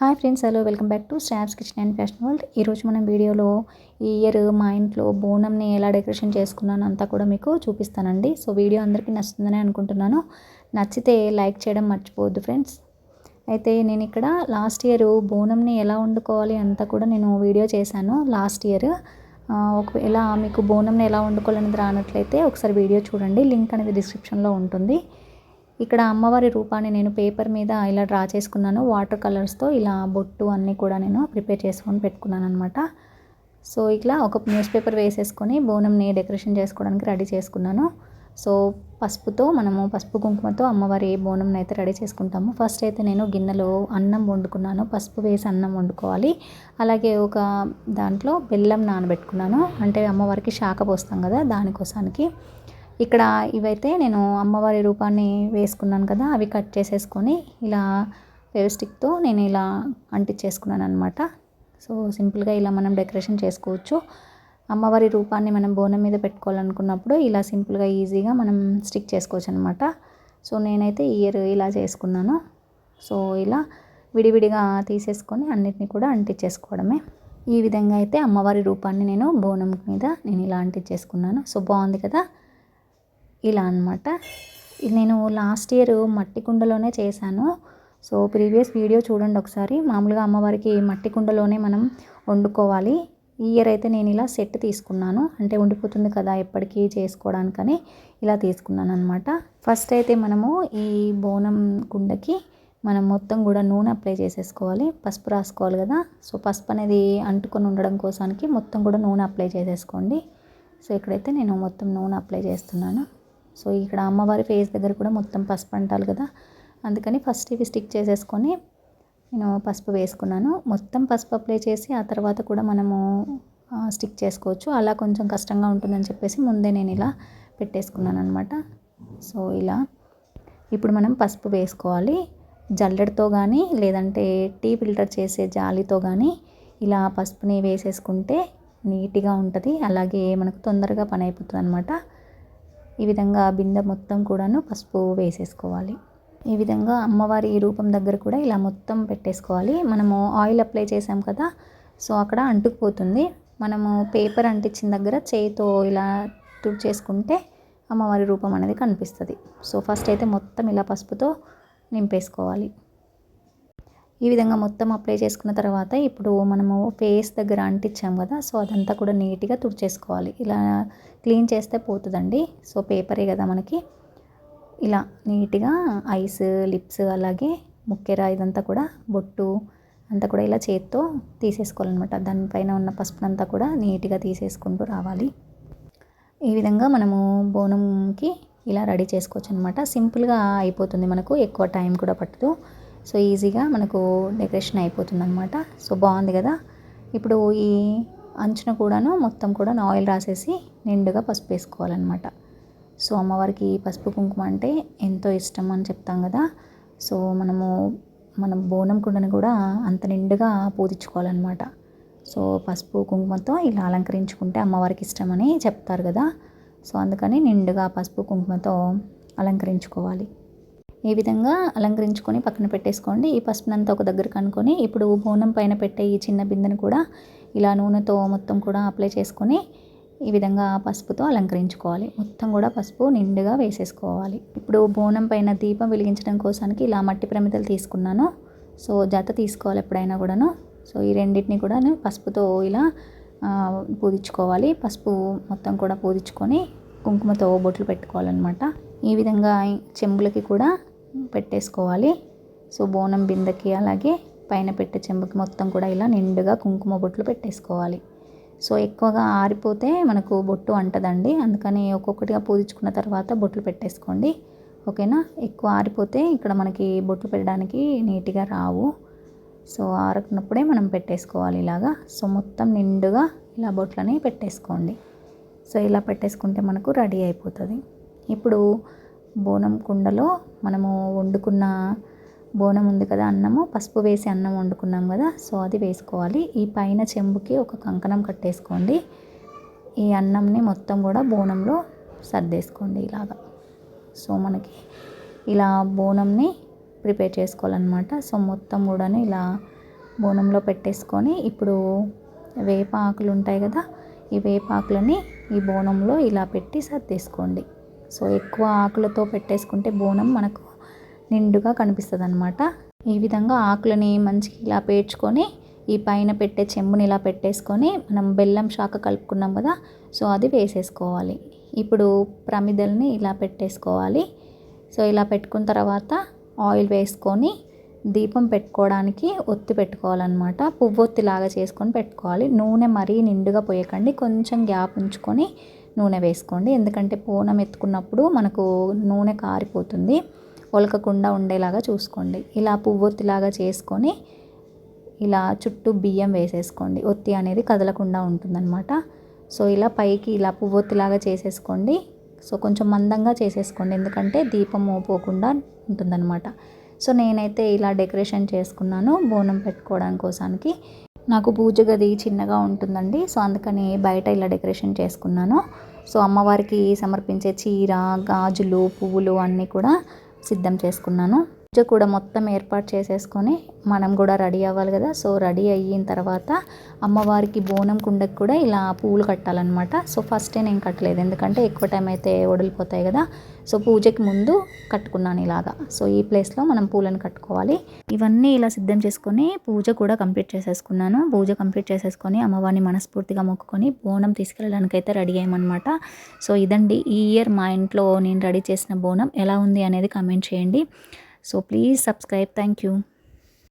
Hi friends hello welcome back to stops kitchen and fashion world ఈరోజు మనం వీడియోలో ఈ ఇయర్ మా ఇంట్లో బోనంని ఎలా డెకరేషన్ చేసుకున్నాను అంతా కూడా మీకు చూపిస్తానండి. సో వీడియో అందరికీ నచ్చుతుందని అనుకుంటున్నాను. నచ్చితే లైక్ చేయడం మర్చిపోవద్దు ఫ్రెండ్స్. అయితే నేను ఇక్కడ లాస్ట్ ఇయర్ బోనంని ఎలా వండుకోవాలి అంతా కూడా నేను వీడియో చేశాను లాస్ట్ ఇయర్ ఒకవేళ మీకు బోనంని ఎలా వండుకోవాలనేది రానట్లయితే ఒకసారి వీడియో చూడండి. లింక్ అనేది డిస్క్రిప్షన్లో ఉంటుంది. ఇక్కడ అమ్మవారి రూపాన్ని నేను పేపర్ మీద ఇలా డ్రా చేసుకున్నాను. వాటర్ కలర్స్తో ఇలా బొట్టు అన్నీ కూడా నేను ప్రిపేర్ చేసుకొని పెట్టుకున్నాను అనమాట సో ఇట్లా ఒక న్యూస్ పేపర్ వేసేసుకొని బోనంని డెకరేషన్ చేసుకోవడానికి రెడీ చేసుకున్నాను. సో పసుపుతో మనము పసుపు కుంకుమతో అమ్మవారి బోనంని అయితే రెడీ చేసుకుంటాము. ఫస్ట్ అయితే నేను గిన్నెలో అన్నం వండుకున్నాను. పసుపు వేసి అన్నం వండుకోవాలి. అలాగే ఒక దాంట్లో బెల్లం నానబెట్టుకున్నాను. అంటే అమ్మవారికి శాఖ పోస్తాం కదా దానికోసానికి. ఇక్కడ ఇవైతే నేను అమ్మవారి రూపాన్ని వేసుకున్నాను కదా అవి కట్ చేసేసుకొని ఇలా ఫెవిస్టిక్తో నేను ఇలా అంటించేసుకున్నాను అనమాట సో సింపుల్గా ఇలా మనం డెకరేషన్ చేసుకోవచ్చు. అమ్మవారి రూపాన్ని మనం బోనం మీద పెట్టుకోవాలనుకున్నప్పుడు ఇలా సింపుల్గా ఈజీగా మనం స్టిక్ చేసుకోవచ్చు అనమాట సో నేనైతే ఇయర్ ఇలా చేసుకున్నాను. సో ఇలా విడివిడిగా తీసేసుకొని అన్నిటిని కూడా అంటించేసుకోవడమే. ఈ విధంగా అయితే అమ్మవారి రూపాన్ని నేను బోనం మీద నేను ఇలా అంటించేసుకున్నాను. సో బాగుంది కదా? ఇలా అనమాట నేను లాస్ట్ ఇయర్ మట్టి కుండలోనే చేశాను. సో ప్రీవియస్ వీడియో చూడండి ఒకసారి. మామూలుగా అమ్మవారికి మట్టి కుండలోనే మనం వండుకోవాలి. ఈ ఇయర్ అయితే నేను ఇలా సెట్ తీసుకున్నాను. అంటే ఉండిపోతుంది కదా ఎప్పటికీ చేసుకోవడానికని ఇలా తీసుకున్నాను అనమాట ఫస్ట్ అయితే మనము ఈ బోనం కుండకి మనం మొత్తం కూడా నూనె అప్లై చేసేసుకోవాలి. పసుపు రాసుకోవాలి కదా. సో పసుపు అనేది అంటుకొని ఉండడం కోసానికి మొత్తం కూడా నూనె అప్లై చేసేసుకోండి. సో ఇక్కడైతే నేను మొత్తం నూనె అప్లై చేస్తున్నాను. సో ఇక్కడ అమ్మవారి ఫేస్ దగ్గర కూడా మొత్తం పసుపు అంటారు కదా. అందుకని ఫస్ట్ ఇవి స్టిక్ చేసేసుకొని నేను పసుపు వేసుకున్నాను. మొత్తం పసుపు అప్లై చేసి ఆ తర్వాత కూడా మనము స్టిక్ చేసుకోవచ్చు. అలా కొంచెం కష్టంగా ఉంటుందని చెప్పేసి ముందే నేను ఇలా పెట్టేసుకున్నాను అనమాట సో ఇలా ఇప్పుడు మనం పసుపు వేసుకోవాలి. జల్లెడతో కానీ లేదంటే టీ ఫిల్టర్ చేసే జాలితో కానీ ఇలా పసుపుని వేసేసుకుంటే నీట్గా ఉంటుంది. అలాగే మనకు తొందరగా పని అయిపోతుంది అనమాట ఈ విధంగా బిందె మొత్తం కూడాను పసుపు వేసేసుకోవాలి. ఈ విధంగా అమ్మవారి రూపం దగ్గర కూడా ఇలా మొత్తం పెట్టేసుకోవాలి. మనము ఆయిల్ అప్లై చేసాం కదా సో అక్కడ అంటుకుపోతుంది. మనము పేపర్ అంటించిన దగ్గర చేయితో ఇలా తుడిచేసుకుంటే అమ్మవారి రూపం అనేది కనిపిస్తుంది. సో ఫస్ట్ అయితే మొత్తం ఇలా పసుపుతో నింపేసుకోవాలి. ఈ విధంగా మొత్తం అప్లై చేసుకున్న తర్వాత ఇప్పుడు మనము ఫేస్ దగ్గర అంటించాం కదా సో అదంతా కూడా నీట్గా తుడిచేసుకోవాలి. ఇలా క్లీన్ చేస్తే పోతుందండి. సో పేపరే కదా మనకి. ఇలా నీట్గా ఐస్ లిప్స్ అలాగే ముక్కెర ఇదంతా కూడా బొట్టు అంతా కూడా ఇలా చేత్తో తీసేసుకోవాలన్నమాట. దానిపైన ఉన్న పసుపునంతా కూడా నీట్గా తీసేసుకుంటూ రావాలి. ఈ విధంగా మనము బోనంకి ఇలా రెడీ చేసుకోవచ్చు అనమాట సింపుల్గా అయిపోతుంది మనకు ఎక్కువ టైం కూడా పట్టదు. సో ఈజీగా మనకు డెకరేషన్ అయిపోతుంది అనమాట సో బాగుంది కదా. ఇప్పుడు ఈ అంచున కూడాను మొత్తం కూడా ఆయిల్ రాసేసి నిండుగా పసుపు వేసుకోవాలన్నమాట. సో అమ్మవారికి పసుపు కుంకుమ అంటే ఎంతో ఇష్టం అని చెప్తాం కదా. సో మనము మన బోనం కుండను కూడా అంత నిండుగా పూజించుకోవాలన్నమాట. సో పసుపు కుంకుమతో ఇలా అలంకరించుకుంటే అమ్మవారికి ఇష్టమని చెప్తారు కదా. సో అందుకని నిండుగా పసుపు కుంకుమతో అలంకరించుకోవాలి. ఈ విధంగా అలంకరించుకొని పక్కన పెట్టేసుకోండి. ఈ పసుపునంతా ఒక దగ్గర కనుక్కొని ఇప్పుడు బోనం పైన పెట్టే ఈ చిన్న బిందెను కూడా ఇలా నూనెతో మొత్తం కూడా అప్లై చేసుకొని ఈ విధంగా పసుపుతో అలంకరించుకోవాలి. మొత్తం కూడా పసుపు నిండుగా వేసేసుకోవాలి. ఇప్పుడు బోనం పైన దీపం వెలిగించడం కోసానికి ఇలా మట్టి ప్రమితలు తీసుకున్నాను. సో జత తీసుకోవాలి ఎప్పుడైనా కూడాను. సో ఈ రెండింటిని కూడా పసుపుతో ఇలా పూజించుకోవాలి పసుపు మొత్తం కూడా పూజించుకొని కుంకుమతో బొట్లు పెట్టుకోవాలన్నమాట. ఈ విధంగా చెంబులకి కూడా పెట్టేసుకోవాలి. సో బోనం బిందెకి అలాగే పైన పెట్టే చెంబుకి మొత్తం కూడా ఇలా నిండుగా కుంకుమ బొట్లు పెట్టేసుకోవాలి. సో ఎక్కువగా ఆరిపోతే మనకు బొట్టు అంటదండి. అందుకని ఒక్కొక్కటిగా పూజించుకున్న తర్వాత బొట్లు పెట్టేసుకోండి. ఓకేనా? ఎక్కువ ఆరిపోతే ఇక్కడ మనకి బొట్లు పెట్టడానికి నీట్గా రావు. సో ఆరకున్నప్పుడే మనం పెట్టేసుకోవాలి ఇలాగా. సో మొత్తం నిండుగా ఇలా బొట్లని పెట్టేసుకోండి. సో ఇలా పెట్టేసుకుంటే మనకు రెడీ అయిపోతుంది. ఇప్పుడు బోనం కుండలో మనము వండుకున్న బోనం ఉంది కదా అన్నము పసుపు వేసి అన్నం వండుకున్నాం కదా సో అది వేసుకోవాలి. ఈ పైన చెంబుకి ఒక కంకణం కట్టేసుకోండి. ఈ అన్నంని మొత్తం కూడా బోనంలో సర్దేసుకోండి ఇలాగా. సో మనకి ఇలా బోనంని ప్రిపేర్ చేసుకోవాలన్నమాట. సో మొత్తం కూడా ఇలా బోనంలో పెట్టేసుకొని ఇప్పుడు వేప ఆకులు ఉంటాయి కదా ఈ వేప ఆకులని ఈ బోనంలో ఇలా పెట్టి సర్దేసుకోండి. సో ఎక్కువ ఆకులతో పెట్టేసుకుంటే బోనం మనకు నిండుగా కనిపిస్తుంది అనమాట ఈ విధంగా ఆకులని మంచిగా ఇలా పేర్చుకొని ఈ పైన పెట్టే చెంబుని ఇలా పెట్టేసుకొని మనం బెల్లం శాఖ కలుపుకున్నాం కదా సో అది వేసేసుకోవాలి. ఇప్పుడు ప్రమిదల్ని ఇలా పెట్టేసుకోవాలి. సో ఇలా పెట్టుకున్న తర్వాత ఆయిల్ వేసుకొని దీపం పెట్టుకోవడానికి ఒత్తి పెట్టుకోవాలన్నమాట. పువ్వొత్తిలాగా చేసుకొని పెట్టుకోవాలి. నూనె మరీ నిండుగా పోయకండి. కొంచెం గ్యాప్ ఉంచుకొని నూనె వేసుకోండి. ఎందుకంటే పూనం ఎత్తుకున్నప్పుడు మనకు నూనె కారిపోతుంది. ఒలకకుండా ఉండేలాగా చూసుకోండి. ఇలా పువ్వొత్తిలాగా చేసుకొని ఇలా చుట్టూ బియ్యం వేసేసుకోండి. ఒత్తి అనేది కదలకుండా ఉంటుందన్నమాట. సో ఇలా పైకి ఇలా పువ్వొత్తిలాగా చేసేసుకోండి. సో కొంచెం మందంగా చేసేసుకోండి. ఎందుకంటే దీపం పోకుండా ఉంటుందన్నమాట. సో నేనైతే ఇలా డెకరేషన్ చేసుకున్నాను. బోనం పెట్టుకోవడం కోసానికి. నాకు పూజ గది చిన్నగా ఉంటుందండి. సో అందుకని బయట ఇలా డెకరేషన్ చేసుకున్నాను. సో అమ్మవారికి సమర్పించే చీర గాజులు పువ్వులు అన్నీ కూడా సిద్ధం చేసుకున్నాను. పూజ కూడా మొత్తం ఏర్పాటు చేసేసుకొని మనం కూడా రెడీ అవ్వాలి కదా. సో రెడీ అయిన తర్వాత అమ్మవారికి బోనం కుండకు కూడా ఇలా పూలు కట్టాలన్నమాట. సో ఫస్టే నేను కట్టలేదు. ఎందుకంటే ఎక్కువ టైం అయితే వడిలిపోతాయి కదా. సో పూజకి ముందు కట్టుకున్నాను ఇలాగా. సో ఈ ప్లేస్లో మనం పూలను కట్టుకోవాలి. ఇవన్నీ ఇలా సిద్ధం చేసుకొని పూజ కూడా కంప్లీట్ చేసేసుకున్నాను. పూజ కంప్లీట్ చేసేసుకొని అమ్మవారిని మనస్ఫూర్తిగా మొక్కుకొని బోనం తీసుకెళ్ళడానికి అయితే రెడీ అయ్యామన్నమాట. సో ఇదండి ఈ ఇయర్ మా ఇంట్లో నేను రెడీ చేసిన బోనం ఎలా ఉంది అనేది కమెంట్ చేయండి. So please subscribe. Thank you.